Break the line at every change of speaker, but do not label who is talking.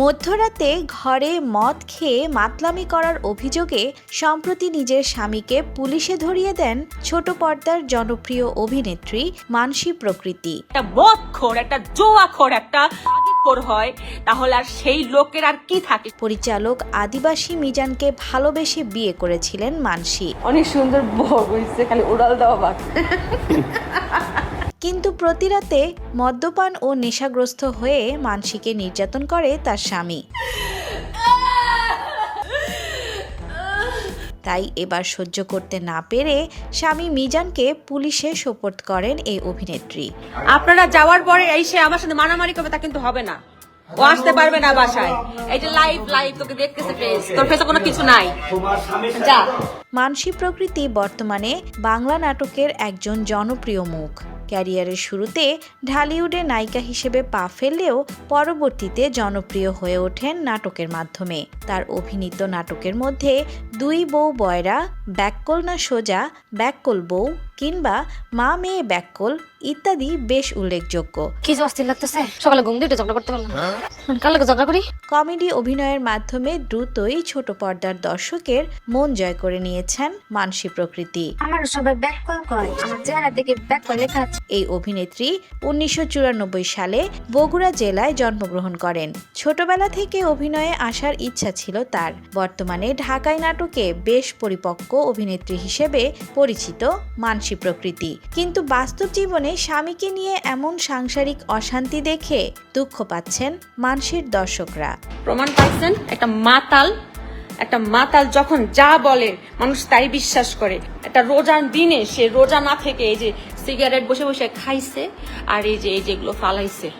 মধ্যরাতে ঘরে মদ খেয়ে মাতলামি করার অভিযোগে সম্প্রতি নিজের স্বামীকে পুলিশে ধরিয়ে দেন ছোট পর্দার জনপ্রিয় অভিনেত্রী মানসী প্রকৃতি।
একটা মদখোর একটা জোয়াখোর একটা হয় তাহলে আর সেই লোকের আর কি থাকে?
পরিচালক আদিবাসী মিজানকে ভালোবেসে বিয়ে করেছিলেন মানসী।
অনেক সুন্দর বউ হয়েছে খালি উড়াল দেওয়া বাকি
কিন্তু প্রতিরাতে মদ্যপান ও নেশাগ্রস্ত হয়ে মানসীকে নির্যাতন করে তার স্বামী। তাই এবার সহ্য করতে না পেরে স্বামী মিজানকে পুলিশে সোপর্দ করেন এই অভিনেত্রী।
আপনারা যাওয়ার পরে এই সে আমার সাথে মারামারি করবে তা কিন্তু হবে না। ও আসতে পারবে না বাসায়। এই যে লাইভ লাইভ তোকে দেখতেছে ফেস তোর ফেসে কোনো কিছু নাই। যা।
মানসী প্রকৃতি বর্তমানে বাংলা নাটকের একজন জনপ্রিয় মুখ। ক্যারিয়ারের শুরুতে ঢালিউডে নায়িকা হিসেবে পা ফেললেও পরবর্তীতে জনপ্রিয় হয়ে ওঠেন নাটকের মাধ্যমে। তার অভিনীত নাটকের মধ্যে দুই বউ বয়রা ব্যাককল না সোজা ব্যাককল বউ কিংবা মা মেয়ে ব্যাককল ইত্যাদি বেশ উল্লেখযোগ্য।
কি অস্থির লাগতেছে? সকালে ঘুম দিয়ে ঝগড়া করতে পারলাম কার ঝগড়া করি?
কমেডি অভিনয়ের মাধ্যমে দ্রুতই ছোট পর্দার দর্শকের মন জয় করে নিয়েছেন মানসী প্রকৃতি।
আমার সবাই ব্যাক কল আমার চেহারা দেখে ব্যাক কল লেখা আছে।
এই অভিনেত্রী উনিশশো সালে বগুড়া জেলায় জন্মগ্রহণ করেন। ছোটবেলা থেকে অভিনয়ে আসার ইচ্ছা ছিল তার। বর্তমানে ঢাকায় নাটকে বেশ পরিপক্ক অভিনেত্রী হিসেবে পরিচিত মানসী প্রকৃতি। কিন্তু বাস্তব জীবনে স্বামীকে নিয়ে এমন সাংসারিক অশান্তি দেখে দুঃখ পাচ্ছেন মানসীর দর্শকরা।
প্রমাণ পাইছেন একটা মাতাল একটা মাতাল যখন যা বলে মানুষ তাই বিশ্বাস করে। একটা রোজার দিনে সে রোজা না থেকে এই যে সিগারেট বসে বসে খাইছে, আর এই যে এই যেগুলো ফালাইছে।